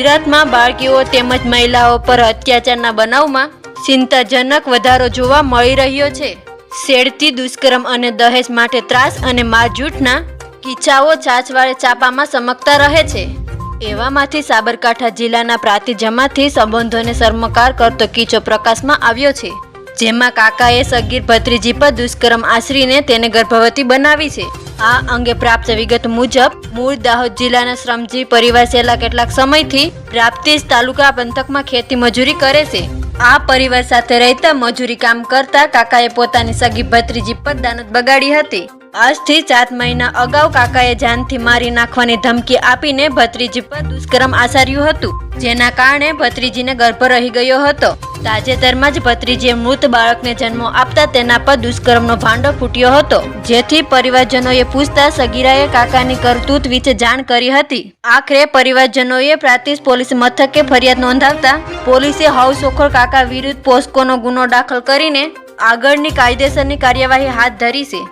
ગુજરાતમાં બાળકીઓ તેમજ મહિલાઓ પર અત્યાચારના બનાવમાં ચિંતાજનક વધારો જોવા મળી રહ્યો છે. શેડતી દુષ્કર્મ અને દહેજ માટે ત્રાસ અને મારઝૂટના કિચ્છાઓ છાછવાળે ચાપામાં સમકતા રહે છે. એવામાંથી સાબરકાંઠા જિલ્લાના પ્રાતિજમાંથી સંબંધોને શર્મકાર કરતો કિસ્સો પ્રકાશમાં આવ્યો છે. જેમાં કાકાએ સગીર ભત્રીજી પર દુષ્કર્મ આશરીને તેને ગર્ભવતી બનાવી છે. આ અંગે પ્રાપ્ત વિગત મુજબ, મૂળ દાહોદ જિલ્લાના શ્રમજી પરિવાર છેલ્લા કેટલાક સમયથી પ્રાપ્તિજ તાલુકા પંથકમાં ખેતી મજૂરી કરે છે. આ પરિવાર સાથે રહેતા મજૂરી કામ કરતા કાકાએ પોતાની સગી ભત્રીજી પર દાનત બગાડી હતી. આજથી સાત મહિના અગાઉ કાકાએ જાનથી મારી નાખવાની ધમકી આપીને ભત્રીજી પર દુષ્કર્મ આચર્યું હતું, જેના કારણે ભત્રીજીને ગર્ભ રહી ગયો હતો. તાજેતરમાં જ ભત્રીજીએ મૃત બાળકને જન્મ આપતા તેના પર દુષ્કર્મનો ભાંડો ફૂટ્યો હતો. જેથી પરિવારજનોએ પૂછતા સગીરાએ કાકાની કરતૂત વિશે જાણ કરી હતી. આખરે પરિવારજનોએ પ્રાંતિજ પોલીસ મથકે ફરિયાદ નોંધાવતા પોલીસે હવસોખોર કાકા વિરુદ્ધ પોસ્કોનો ગુનો દાખલ કરીને આગળની કાયદેસરની કાર્યવાહી હાથ ધરી છે.